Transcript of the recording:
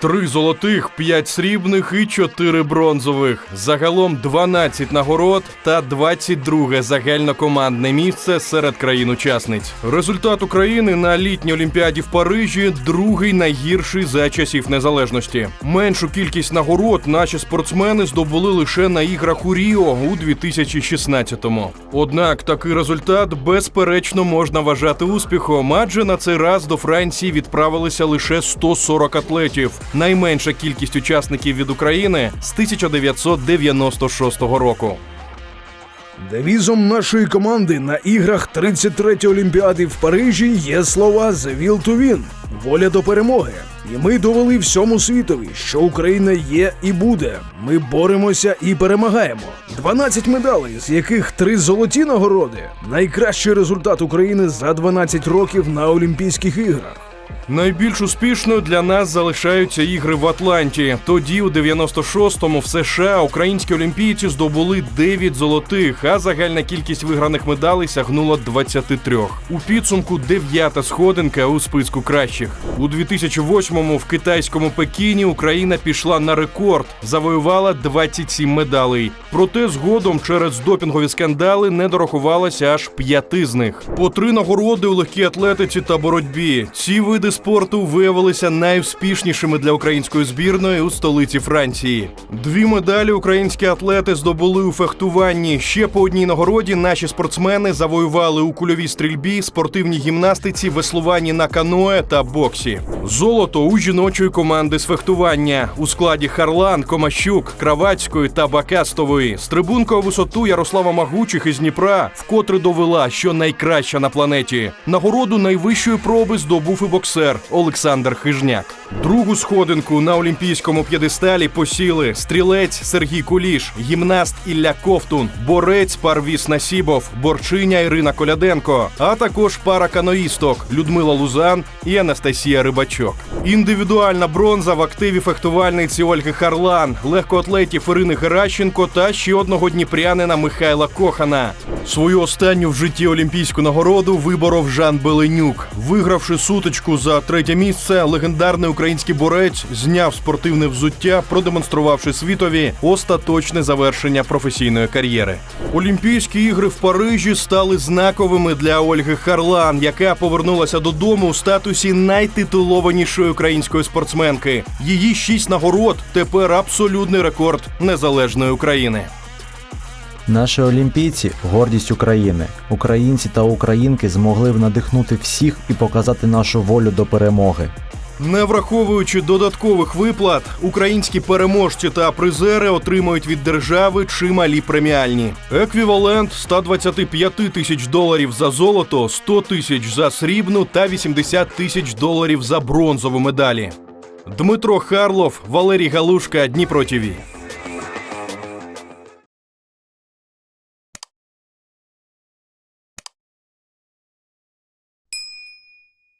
Три золотих, п'ять срібних і чотири бронзових. Загалом 12 нагород та 22 загальнокомандне місце серед країн-учасниць. Результат України на літній олімпіаді в Парижі другий найгірший за часів незалежності. Меншу кількість нагород наші спортсмени здобули лише на іграх у Ріо у 2016-му. Однак такий результат безперечно можна вважати успіхом, адже на цей раз до Франції відправилися лише 140 атлетів, найменша кількість учасників від України з 1996 року. Девізом нашої команди на іграх 33-ї Олімпіади в Парижі є слова «The will to win» – воля до перемоги. І ми довели всьому світові, що Україна є і буде. Ми боремося і перемагаємо. 12 медалей, з яких три золоті нагороди найкращий результат України за 12 років на Олімпійських іграх. Найбільш успішною для нас залишаються ігри в Атланті. Тоді, у 96-му, в США українські олімпійці здобули 9 золотих, а загальна кількість виграних медалей сягнула 23. У підсумку дев'ята сходинка у списку кращих. У 2008-му в китайському Пекіні Україна пішла на рекорд, завоювала 27 медалей. Проте згодом через допінгові скандали не дорахувалося аж п'яти з них. По три нагороди у легкій атлетиці та боротьбі. Ці види спорту виявилися найуспішнішими для української збірної у столиці Франції. Дві медалі українські атлети здобули у фехтуванні. Ще по одній нагороді наші спортсмени завоювали у кульовій стрільбі, спортивній гімнастиці, веслуванні на каное та боксі. Золото у жіночої команди з фехтування у складі Харлан, Комащук, Кравацької та Бакастової. Стрибунка у висоту Ярослава Магучих із Дніпра вкотре довела, що найкраща на планеті. Нагороду найвищої проби здобув і боксер Олександр Хижняк. Другу сходинку на олімпійському п'єдесталі посіли стрілець Сергій Куліш, гімнаст Ілля Ковтун, борець Парвіс Насібов, борчиня Ірина Коляденко, а також пара каноїсток Людмила Лузан і Анастасія Рибачок. Індивідуальна бронза в активі фехтувальниці Ольги Харлан, легкоатлетів Ірини Геращенко та ще одного дніпрянина Михайла Кохана. Свою останню в житті олімпійську нагороду виборов Жан Беленюк. Вигравши сутичку за третє місце, легендарний український борець зняв спортивне взуття, продемонструвавши світові остаточне завершення професійної кар'єри. Олімпійські ігри в Парижі стали знаковими для Ольги Харлан, яка повернулася додому у статусі найтитулованішої української спортсменки. Її шість нагород тепер абсолютний рекорд незалежної України. Наші олімпійці гордість України. Українці та українки змогли б надихнути всіх і показати нашу волю до перемоги. Не враховуючи додаткових виплат, українські переможці та призери отримують від держави чималі преміальні. Еквівалент 125 тисяч доларів за золото, 100 тисяч за срібну та 80 тисяч доларів за бронзову медалі. Дмитро Харлов, Валерій Галушка, Дніпро ТІВІ.